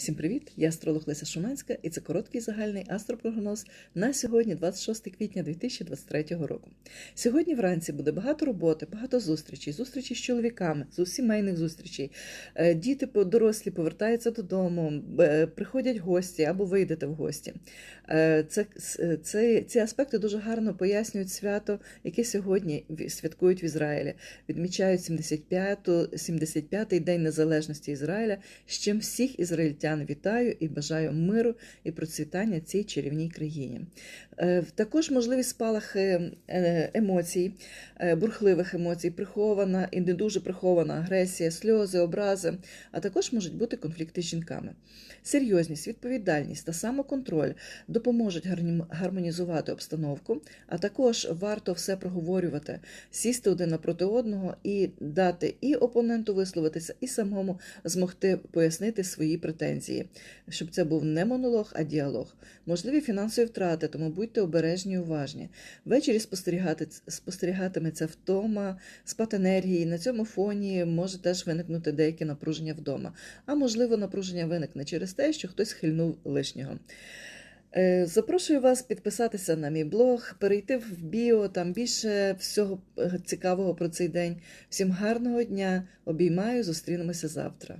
Всім привіт! Я астролог Леся Шуманська, і це короткий загальний астропрогноз на сьогодні, 26 квітня 2023 року. Сьогодні вранці буде багато роботи, багато зустрічей, зустрічей з чоловіками, сімейних зустрічей. Е, Діти дорослі повертаються додому, приходять гості або ви йдете в гості. Е, Це, це, ці аспекти дуже гарно пояснюють свято, яке сьогодні святкують в Ізраїлі. Відмічають 75-ту 75-й день незалежності Ізраїля, з чим всіх ізраїльтян вітаю і бажаю миру і процвітання цій чарівній країні. Е, Також можливі спалахи е, емоцій, е, бурхливих емоцій, прихована і не дуже прихована агресія, сльози, образи, а також можуть бути конфлікти з жінками. Серйозність, відповідальність та самоконтроль допоможуть гармонізувати обстановку, а також варто все проговорювати, сісти один напроти одного і дати і опоненту висловитися, і самому змогти пояснити свої претензії, щоб це був не монолог, а діалог. Можливі фінансові втрати, тому будьте обережні і уважні. Ввечері спостерігати, спостерігатиметься втома, спад енергії. На цьому фоні може теж виникнути деяке напруження вдома. А можливо, напруження виникне через те, що хтось хильнув лишнього. Е, Запрошую вас підписатися на мій блог, перейти в біо, там більше всього е, цікавого про цей день. Всім гарного дня! Обіймаю, зустрінемося завтра.